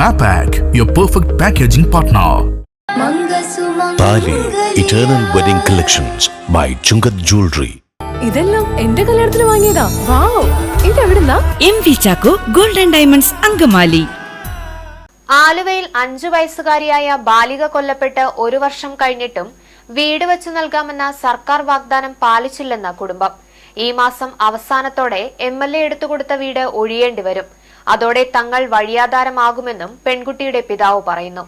Mapac, your perfect packaging partner. Thali eternal wedding collections by Chungath jewellery ഇതെല്ലാം എന്റെ കല്യാണത്തിന് വാങ്ങിയതാ. Wow. ഇതെവിടുന്നാ? M V Chacko Golden Diamonds Angamaly. ആലുവയിൽ അഞ്ചു വയസ്സുകാരിയായ ബാലിക കൊല്ലപ്പെട്ട് ഒരു വർഷം കഴിഞ്ഞിട്ടും വീട് വെച്ചു നൽകാമെന്ന സർക്കാർ വാഗ്ദാനം പാലിച്ചില്ലെന്ന കുടുംബം. ഈ മാസം അവസാനത്തോടെ എം എൽ എ എടുത്തുകൊടുത്ത വീട് ഒഴിയേണ്ടി വരും. അതോടെ തങ്ങൾ വഴിയാധാരമാകുമെന്നും പെൺകുട്ടിയുടെ പിതാവ് പറയുന്നു.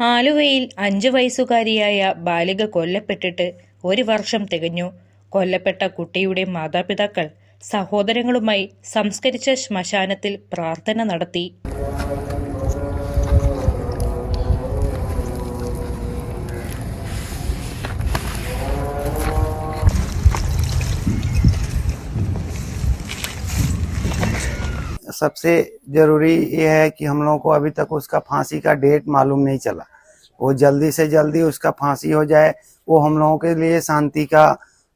ആലുവയിൽ അഞ്ചു വയസ്സുകാരിയായ ബാലിക കൊല്ലപ്പെട്ടിട്ട് ഒരു വർഷം തികഞ്ഞു. കൊല്ലപ്പെട്ട കുട്ടിയുടെ മാതാപിതാക്കൾ സഹോദരങ്ങളുമായി സംസ്കരിച്ച ശ്മശാനത്തിൽ പ്രാർത്ഥന നടത്തി. सबसे ज़रूरी ये है कि हम लोगों को अभी तक उसका फांसी का डेट मालूम नहीं चला। वो जल्दी से जल्दी उसका फांसी हो जाए, वो हम लोगों के लिए शांति का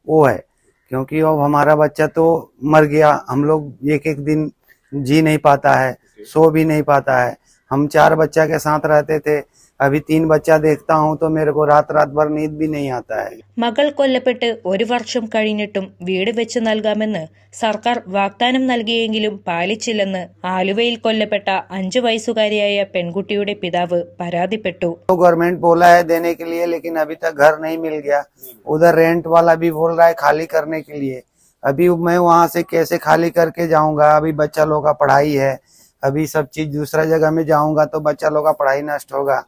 वो है। क्योंकि अब हमारा बच्चा तो मर गया, हम लोग एक एक दिन जी नहीं पाता है, सो भी नहीं पाता है। हम चार बच्चा के साथ रहते थे अभी तीन बच्चा देखता हूँ तो मेरे को रात रात भर नींद भी नहीं आता है മകൾ കൊല്ലപ്പെട്ട് ഒരു വർഷം കഴിഞ്ഞിട്ടും വീട് വെച്ച് നൽകാമെന്ന് സർക്കാർ വാഗ്ദാനം നൽകിയെങ്കിലും പാലിച്ചില്ലെന്ന് ആലുവയിൽ കൊല്ലപ്പെട്ട അഞ്ചു വയസ്സുകാരിയായ പെൺകുട്ടിയുടെ പിതാവ് പരാതിപ്പെട്ടു तो गवर्नमेंट बोला है देने के लिए लेकिन अभी तक घर नहीं मिल गया उधर रेंट वाला भी बोल रहा है खाली करने के लिए अभी मैं वहां से कैसे खाली करके जाऊंगा अभी बच्चा लोग का पढ़ाई है अभी सब चीज दूसरा जगह में जाऊंगा तो बच्चा लोग का पढ़ाई नष्ट होगा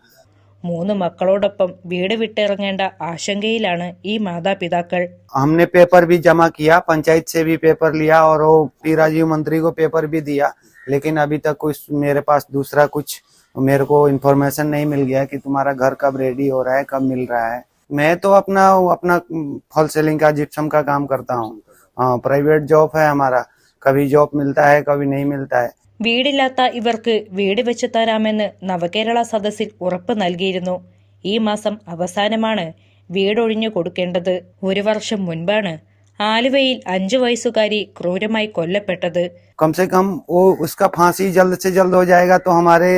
മൂന്ന് മക്കളോടൊപ്പം വീട് വിട്ടിറങ്ങേണ്ട ആശങ്കയിലാണ് ഈ മാതാപിതാക്കൾ हमने पेपर भी जमा किया पंचायत से भी पेपर लिया और वो पी राजीव मंत्री को पेपर भी दिया लेकिन अभी तक कुछ मेरे पास दूसरा कुछ मेरे को इन्फॉर्मेशन नहीं मिल गया कि तुम्हारा घर कब रेडी हो रहा है कब मिल रहा है मैं तो अपना अपना फॉल सेलिंग का जिप्सम का काम करता हूँ हाँ प्राइवेट जॉब है हमारा कभी जॉब मिलता है कभी नहीं मिलता है വീടില്ലാത്ത ഇവർക്ക് വീട് വെച്ച് തരാമെന്ന് നവകേരള സദസ്സിൽ ഉറപ്പ് നൽകിയിരുന്നു ഈ മാസം അവസാനമാണ് വീടൊഴിഞ്ഞു കൊടുക്കേണ്ടത് ഒരു വർഷം മുൻപാണ് ആലുവയിൽ അഞ്ചു വയസ്സുകാരി ക്രൂരമായി കൊല്ലപ്പെട്ടത് कम से कम वो उसका फांसी जल्द से जल्द हो जाएगा तो हमारे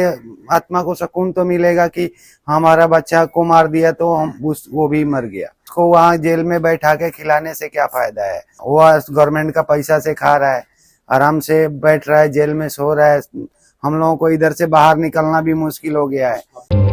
आत्मा को सुकून तो मिलेगा कि हमारा बच्चा को मार दिया तो हम उस वो भी मर गया उसको वहाँ जेल में बैठा के खिलाने से क्या फायदा है वो गवर्नमेंट का पैसा से खा रहा है आराम से बैठ रहा है, जेल में सो रहा है। हम लोगों को इधर से बाहर निकलना भी मुश्किल हो गया है।